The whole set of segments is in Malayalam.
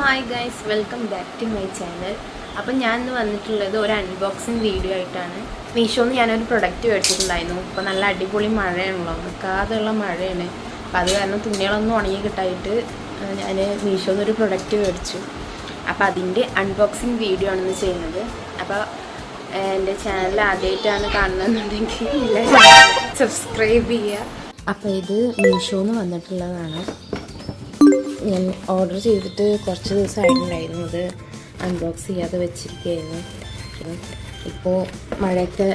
Hi guys welcome back to my channel അപ്പം ഞാൻ ഇന്ന് വന്നിട്ടുള്ളത് ഒരു അൺബോക്സിങ് വീഡിയോ ആയിട്ടാണ്. മീഷോന്ന് ഞാനൊരു പ്രൊഡക്റ്റ് മേടിച്ചിട്ടുണ്ടായിരുന്നു. ഇപ്പോൾ നല്ല അടിപൊളി മഴയാണല്ലോ നിൽക്കാതെയുള്ള മഴയാണ്. അപ്പം അത് കാരണം തുണികളൊന്നും ഉണങ്ങി കിട്ടായിട്ട് ഞാൻ മീഷോന്ന് ഒരു പ്രൊഡക്റ്റ് മേടിച്ചു. അപ്പോൾ അതിന്റെ അൺബോക്സിങ് വീഡിയോ ആണെന്ന് ചെയ്യുന്നത്. അപ്പോൾ എന്റെ ചാനൽ ആദ്യമായിട്ടാണ് കാണുന്നതെന്നുണ്ടെങ്കിൽ സബ്സ്ക്രൈബ് ചെയ്യുക. അപ്പോൾ ഇത് മീഷോന്ന് വന്നിട്ടുള്ളതാണ്. ഞാൻ ഓർഡർ ചെയ്തിട്ട് കുറച്ച് ദിവസമായിട്ടുണ്ടായിരുന്നു. അത് അൺബോക്സ് ചെയ്യാതെ വെച്ചിരിക്കുകയായിരുന്നു. ഇപ്പോൾ മഴയൊക്കെ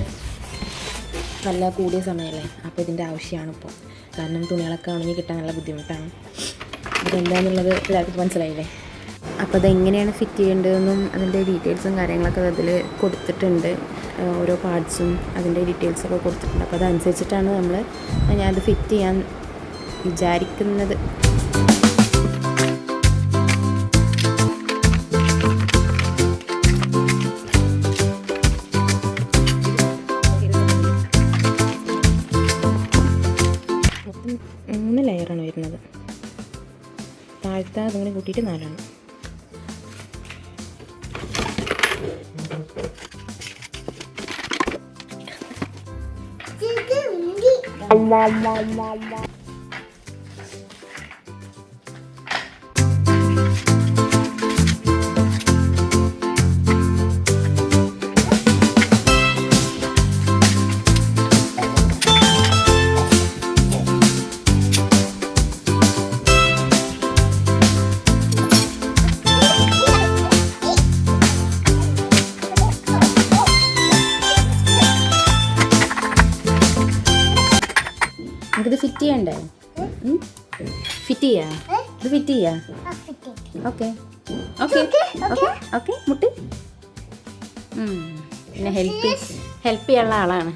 നല്ല കൂടിയ സമയമല്ലേ? അപ്പോൾ ഇതിന്റെ ആവശ്യമാണ് ഇപ്പോൾ കാരണം തുണികളൊക്കെ ഉണങ്ങി കിട്ടാൻ നല്ല ബുദ്ധിമുട്ടാണ്. ഇതെന്താണെന്നുള്ളത് എല്ലാവർക്കും മനസ്സിലായില്ലേ? അപ്പോൾ അതെങ്ങനെയാണ് ഫിറ്റ് ചെയ്യേണ്ടതെന്നും അതിന്റെ ഡീറ്റെയിൽസും കാര്യങ്ങളൊക്കെ അതിൽ കൊടുത്തിട്ടുണ്ട്. ഓരോ പാർട്സും അതിന്റെ ഡീറ്റെയിൽസൊക്കെ കൊടുത്തിട്ടുണ്ട്. അപ്പോൾ അതനുസരിച്ചിട്ടാണ് നമ്മൾ ഞാനത് ഫിറ്റ് ചെയ്യാൻ വിചാരിക്കുന്നത്. താഴത്തെ നാലെണ്ണം. അമ്മ നാലാണ് അമ്മ ഫിറ്റ് ചെയ്യണ്ടേ? ഫിറ്റ് ചെയ്യാ? ഇത് ഫിറ്റ് ചെയ്യാ? ഓക്കെ ഓക്കെ ഓക്കെ ഓക്കെ മുട്ട്. പിന്നെ ഹെൽപ്പ് ഹെൽപ്പ് ചെയ്യാനുള്ള ആളാണ്.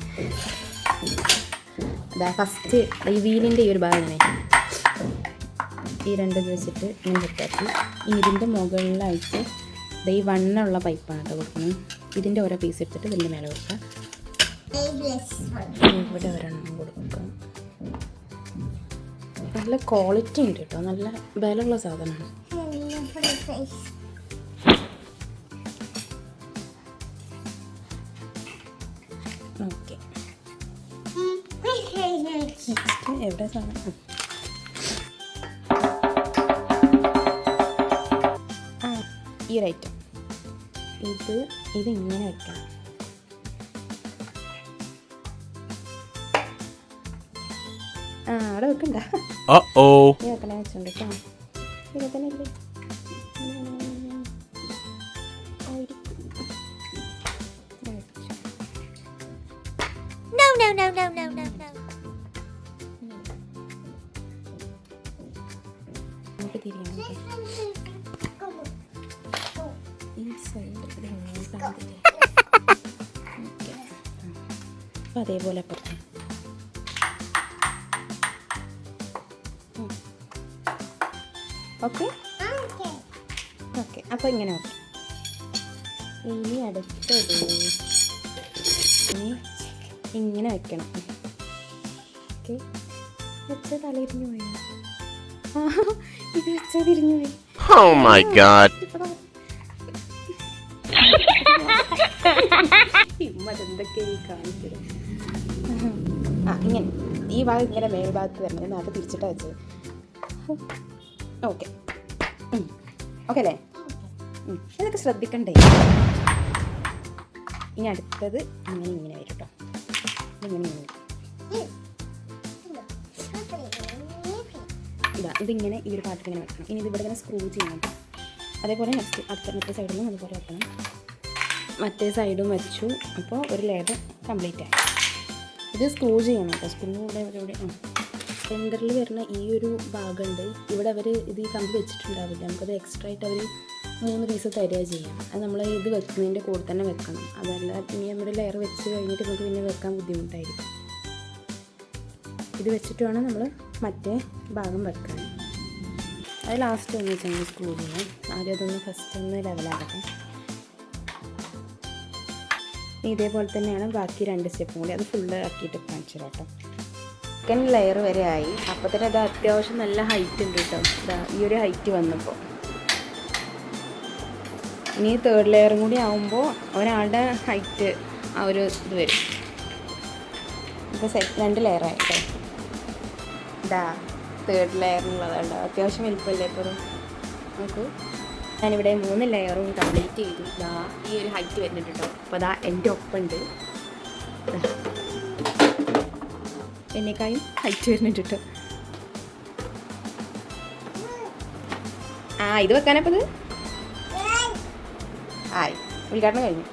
അതാ ഫസ്റ്റ് ഈ വീലിന്റെ ഈ ഒരു ഭാഗമേ ഈ രണ്ട് വെച്ചിട്ട് ഇങ്ങനെ സെറ്റാക്കി. ഇനി ഇതിന്റെ മുകളിലായിട്ട് ഈ വണ്ണുള്ള പൈപ്പാണ് കേട്ടോ കൊടുക്കുന്നത്. ഇതിന്റെ ഓരോ പീസ് എടുത്തിട്ട് ഇതിന്റെ മേലെ കൊടുക്കുക ഇവിടെ ഒരെണ്ണം കൊടുക്കാം നല്ല ക്വാളിറ്റി ഉണ്ട് കേട്ടോ. നല്ല വിലയുള്ള സാധനമാണ്. എവിടെ സാധനം? ഈ ഒരു ഐറ്റം ഇത് ഇത് ഇങ്ങനെ വെക്കണം. ആ അവിടെ വെക്കണ്ട. നീ വെക്കണേ വെച്ചോണ്ട് കേട്ടോ ഇത് തന്നെയല്ലേ No, no, no, no, no, no, no. നമുക്ക് തിരിയാം ഈ സൈഡ് ഇത് ഇങ്ങോട്ടാണ് തിരിയുക. ഓക്കെ അപ്പം അതേപോലെ അപ്പുറത്ത് ഓക്കെ? Okay. ഓക്കെ. അപ്പോൾ ഇങ്ങനെ ഓക്കെ. ഇനി അടുത്തത് ഇനി ഇങ്ങനെ വെക്കണം. ഓക്കെ. വെച്ച തലയിരിഞ്ഞു പോയി? ഇത് വെച്ച തിരിഞ്ഞു പോയി. Oh my god. ആ ഇങ്ങനെ. ഈ ഭാഗം ഇങ്ങനെ മേൽഭാഗത്ത് വരണം. ഞാൻ അത് തിരിച്ചിട്ടാ വെച്ചത്. ഓക്കെ. ഓക്കെ അല്ലേ. ഇതൊക്കെ ശ്രദ്ധിക്കണ്ടേ? ഇനി അടുത്തത് ഇങ്ങനെ ഇങ്ങനെ വരും കേട്ടോ ഇങ്ങനെ ഇങ്ങനെ ഇതാ ഇതിങ്ങനെ ഈ ഒരു പാട്ടിൽ ഇങ്ങനെ വെക്കണം. ഇനി ഇത് ഇവിടെ തന്നെ സ്ക്രൂ ചെയ്യണം അതേപോലെ നെക്സ്റ്റ് അടുത്ത മറ്റേ നിന്ന് അതുപോലെ വെക്കണം. മറ്റേ സൈഡും വെച്ചു. അപ്പോൾ ഒരു ലെയർ കംപ്ലീറ്റ് ആയി. ഇത് സ്ക്രൂ ചെയ്യണം കേട്ടോ സ്ക്രൂ ഇവിടെ ഇവിടെ. സെന്ററിൽ വരുന്ന ഈ ഒരു ഭാഗമുണ്ട് ഇവിടെ അവർ ഇത് ഈ കമ്പി വെച്ചിട്ടുണ്ടാവില്ല. നമുക്കത് എക്സ്ട്രാ ആയിട്ട് അവർ മൂന്ന് പീസ് തരിക ചെയ്യാം. അത് നമ്മൾ ഇത് വെക്കുന്നതിന്റെ കൂടെ തന്നെ വെക്കണം. അതല്ല ഇനി നമ്മുടെ ലെയർ വെച്ച് കഴിഞ്ഞിട്ട് നമുക്ക് പിന്നെ വെക്കാൻ ബുദ്ധിമുട്ടായിരിക്കും. ഇത് വെച്ചിട്ട് വേണം നമ്മൾ മറ്റേ ഭാഗം വെക്കാൻ. അത് ലാസ്റ്റ് ഒന്ന് വെച്ചാൽ സ്ക്രൂ ചെയ്യാം. ആദ്യം അതൊന്ന് ഫസ്റ്റ് ഒന്ന് ലെവലാകട്ടെ ഇതേപോലെ തന്നെയാണ് ബാക്കി രണ്ട് സ്റ്റെപ്പും കൂടി. അത് ഫുള്ള് ആക്കിയിട്ട് കാണിച്ചു കേട്ടോ. സെക്കൻഡ് ലെയർ വരെ ആയി. അപ്പോൾ തന്നെ അത് അത്യാവശ്യം നല്ല ഹൈറ്റ് ഉണ്ട് കേട്ടോ ഈ ഒരു ഹൈറ്റ് വന്നപ്പോൾ ഇനി തേർഡ് ലെയറും കൂടി ആവുമ്പോൾ ഒരാളുടെ ഹൈറ്റ് ആ ഒരു ഇത് വരും. ഇപ്പോൾ സെറ്റ് രണ്ട് ലെയറായിട്ടോ ഇതാ തേർഡ് ലെയറിനുള്ളതാണ് അത്യാവശ്യം വലിപ്പമല്ലേ ഇപ്പോൾ നോക്കൂ. ഞാനിവിടെ മൂന്ന് ലെയറും കംപ്ലീറ്റ് ചെയ്തു. ഈ ഒരു ഹൈറ്റ് വരുന്നുണ്ട് കേട്ടോ അപ്പോൾ അതാ എന്റെ ഒപ്പമുണ്ട്. എന്നെക്കായും ഹൈറ്റ് വരുന്നുണ്ട് കേട്ടോ ആ ഇത് വെക്കാനപ്പത് ആയി. ഉദ്ഘാടനം കഴിഞ്ഞു.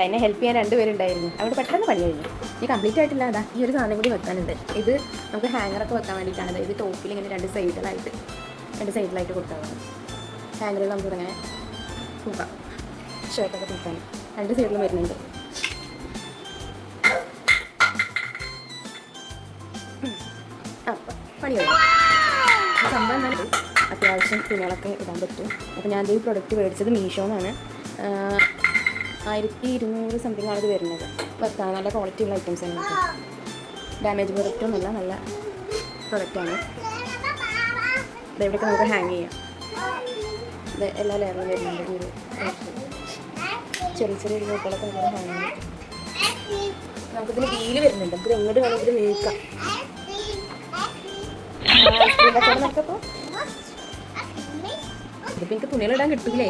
അതിനെ ഹെൽപ്പ് ചെയ്യാൻ രണ്ടുപേരുണ്ടായിരുന്നു. അവിടെ പെട്ടെന്ന് പണി കഴിഞ്ഞു. ഇനി കംപ്ലീറ്റ് ആയിട്ടില്ല. അതാ ഈ ഒരു സാധനം കൂടി വെക്കാനുണ്ട്. ഇത് നമുക്ക് ഹാങ്ങറൊക്കെ വെക്കാൻ വേണ്ടിയിട്ടാണ്. ഇത് ടോപ്പിൽ ഇങ്ങനെ രണ്ട് സൈഡിലായിട്ട് രണ്ട് സൈഡിലായിട്ട് കൊടുത്താൽ മതി ഹാങ്ങറിൽ നമുക്ക് ഇങ്ങനെ തൂക്കാം. ഷർട്ടൊക്കെ തൂക്കാൻ. രണ്ട് സൈഡിലും വരുന്നുണ്ട്. അപ്പം പണി കഴിഞ്ഞു ഈ സംഭവം എന്നാൽ അത്യാവശ്യം തുണികളൊക്കെ ഇടാൻ പറ്റും. അപ്പോൾ ഞാൻ ഈ പ്രൊഡക്റ്റ് മേടിച്ചത് മീഷോന്നാണ് ആയിരത്തി ഇരുന്നൂറ് സംതിങ് ആണ് ഇത് വരുന്നത്. വെക്കാൻ നല്ല ക്വാളിറ്റി ഉള്ള ഐറ്റംസ് ആണ് ഡാമേജ് പ്രൊഡക്റ്റും അല്ല നല്ല പ്രൊഡക്റ്റാണ് ഇവിടെയൊക്കെ നമുക്ക് ഹാങ് ചെയ്യാം. ഇത് എല്ലാ ലെയറിലും വരുന്നുണ്ട് ഈ ഒരു. ചെറിയ ചെറിയ ഹാങ് ചെയ്യാം നമുക്കിതിന് വീൽ വരുന്നുണ്ട്. നമുക്ക് എങ്ങോട്ട് വേണമെങ്കിലും നീക്കാം. ഇതിപ്പോൾ എനിക്ക് തുണികളിടാൻ കിട്ടൂലേ?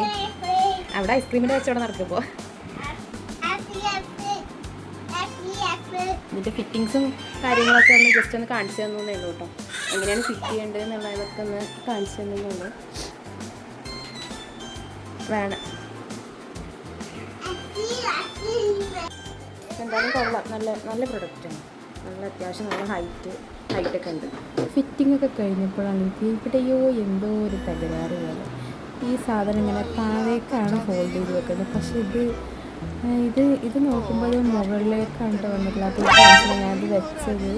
അവിടെ ഐസ്ക്രീമിന്റെ കച്ചവടം നടക്കുമ്പോൾ ഇതിന്റെ ഫിറ്റിങ്സും കാര്യങ്ങളൊക്കെ ഒന്ന് ജസ്റ്റ് ഒന്ന് കാണിച്ചു തന്നേ ഉള്ളൂ കേട്ടോ. എങ്ങനെയാണ് ഫിറ്റ് ചെയ്യേണ്ടത് എന്നുള്ളതൊക്കെ ഒന്ന് കാണിച്ചു തന്നേ ഉള്ളൂ. വേണം. എന്തായാലും കൊള്ളാം. നല്ല നല്ല പ്രൊഡക്റ്റാണ് നല്ല അത്യാവശ്യം നല്ല ഹൈറ്റ് ഹൈറ്റൊക്കെ ഉണ്ട്. ഫിറ്റിംഗ് ഒക്കെ കഴിഞ്ഞപ്പോഴാണ് എനിക്ക് ഇവിടെയോ എന്തോ ഒരു തകരാറ് പോലെ ഈ സാധനം ഇങ്ങനെ താഴേക്കാണ് ഹോൾഡ് ചെയ്ത് വെക്കുന്നത്. പക്ഷേ ഇത് ഇത് ഇത് നോക്കുമ്പോൾ മുകളിലേക്കാണ് ട്ടോ വന്നിട്ടുള്ളത് ഞാൻ അത് വെച്ചത്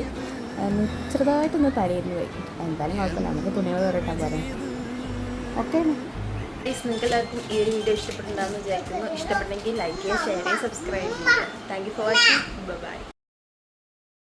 ചെറുതായിട്ടൊന്ന് തലയിരുന്നു പോയി. എന്തായാലും കുഴപ്പമില്ല. നമുക്ക് തുണികൾ വരട്ടാൻ പറയാം. ഓക്കെ നിങ്ങൾക്ക് എല്ലാവർക്കും ഈ ഒരു വീഡിയോ ഇഷ്ടപ്പെട്ടിട്ടുണ്ടാകുമെന്ന് വിചാരിക്കുന്നു. ഇഷ്ടപ്പെട്ടെങ്കിൽ ലൈക്ക് ചെയ്യുക ഷെയർ ചെയ്യുക സബ്സ്ക്രൈബ് ചെയ്യുക thank you for watching bye